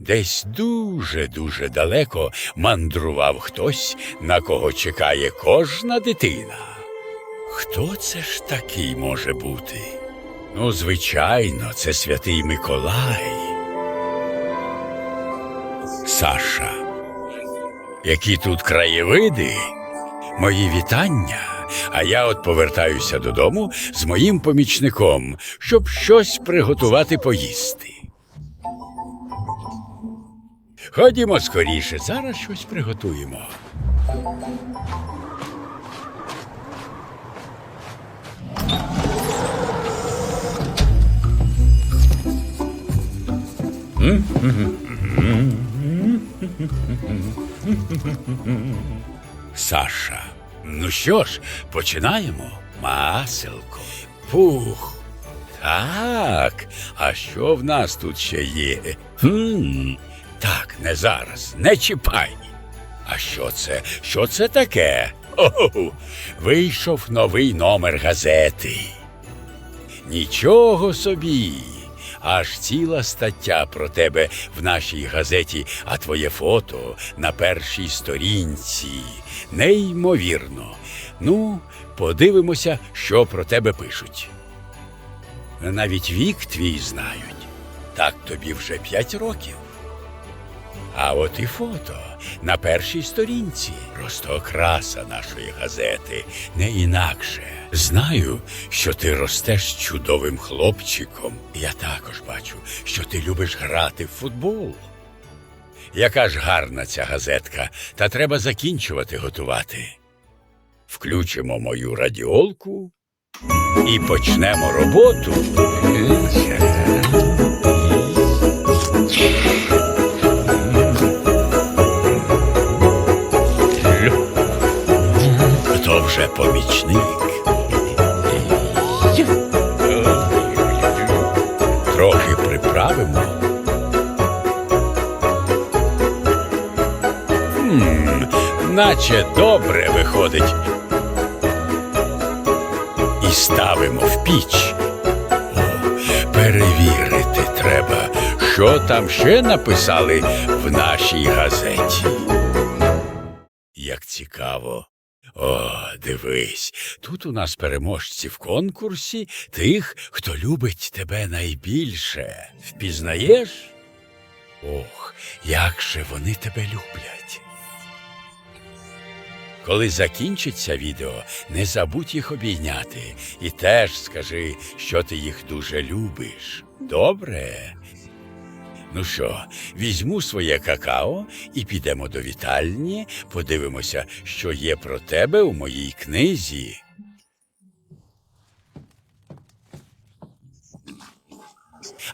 Десь дуже-дуже далеко мандрував хтось, на кого чекає кожна дитина. Хто це ж такий може бути? Ну, звичайно, це святий Миколай. Саша. Які тут краєвиди? Мої вітання. А я от повертаюся додому з моїм помічником, щоб щось приготувати поїсти. Ходімо скоріше, зараз щось приготуємо. Саша. Ну що ж, починаємо. Маселко. Пух. Так. А що в нас тут ще є? Хм. Не зараз, не чіпай. А що це? Що це таке? О, вийшов новий номер газети. Нічого собі. Аж ціла стаття про тебе в нашій газеті, а твоє фото на першій сторінці. Неймовірно. Ну, подивимося, що про тебе пишуть. Навіть вік твій знають. Так тобі вже п'ять років. А от і фото на першій сторінці. Просто краса нашої газети, не інакше. Знаю, що ти ростеш чудовим хлопчиком. Я також бачу, що ти любиш грати в футбол. Яка ж гарна ця газетка, та треба закінчувати готувати. Включимо мою радіолку і почнемо роботу. Вже помічник? Трохи приправимо. Хм, наче добре виходить. І ставимо в піч. О, перевірити треба, що там ще написали в нашій газеті. Як цікаво. О, дивись, тут у нас переможці в конкурсі тих, хто любить тебе найбільше. Впізнаєш? Ох, як же вони тебе люблять. Коли закінчиться відео, не забудь їх обійняти і теж скажи, що ти їх дуже любиш. Добре? Ну що, візьму своє какао і підемо до вітальні, подивимося, що є про тебе у моїй книзі.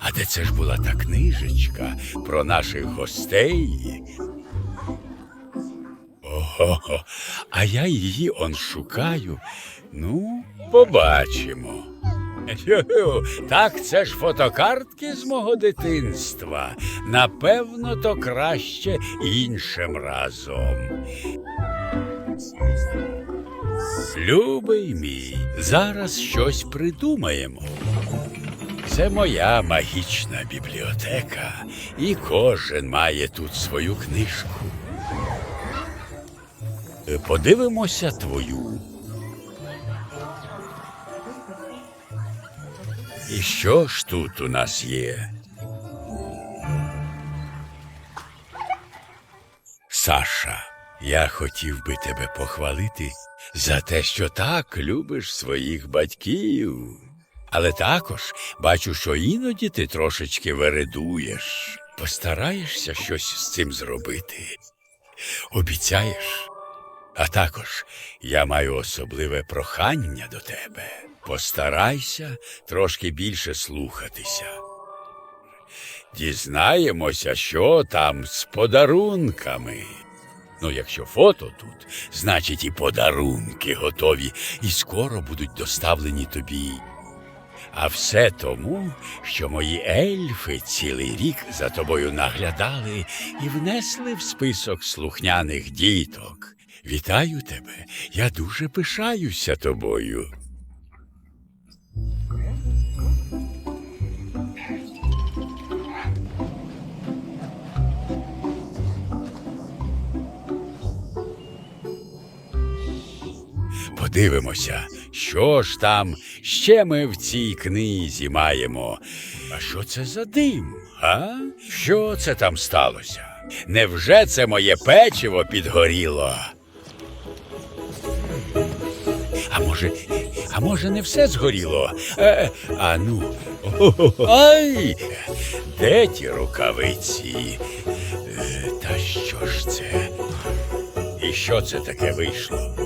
А де це ж була та книжечка про наших гостей? Ого, а я її он шукаю. Ну, побачимо. Так, це ж фотокартки з мого дитинства. Напевно, то краще іншим разом. Любий мій, зараз щось придумаємо. Це моя магічна бібліотека, і кожен має тут свою книжку. Подивимося твою. І що ж тут у нас є? Саша, я хотів би тебе похвалити за те, що так любиш своїх батьків. Але також бачу, що іноді ти трошечки вередуєш. Постараєшся щось з цим зробити. Обіцяєш? А також я маю особливе прохання до тебе. Постарайся трошки більше слухатися. Дізнаємося, що там з подарунками. Ну, якщо фото тут, значить і подарунки готові і скоро будуть доставлені тобі. А все тому, що мої ельфи цілий рік за тобою наглядали і внесли в список слухняних діток. Вітаю тебе, я дуже пишаюся тобою. Подивимося, що ж там ще ми в цій книзі маємо. А що це за дим? А? Що це там сталося? Невже це моє печиво підгоріло? А може, а може, не все згоріло? Е, а ну. Ай! Де ті рукавиці? Е, та що ж це? І що це таке вийшло?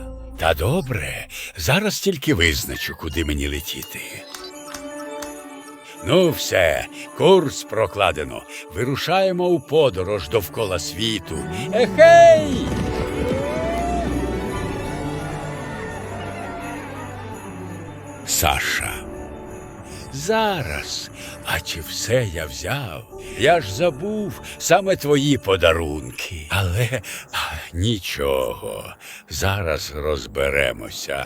Та добре, зараз тільки визначу, куди мені летіти. Ну, все, курс прокладено. Вирушаємо у подорож довкола світу. Ехей! Саша. Зараз. А чи все я взяв? Я ж забув саме твої подарунки. Але а, нічого. Зараз розберемося.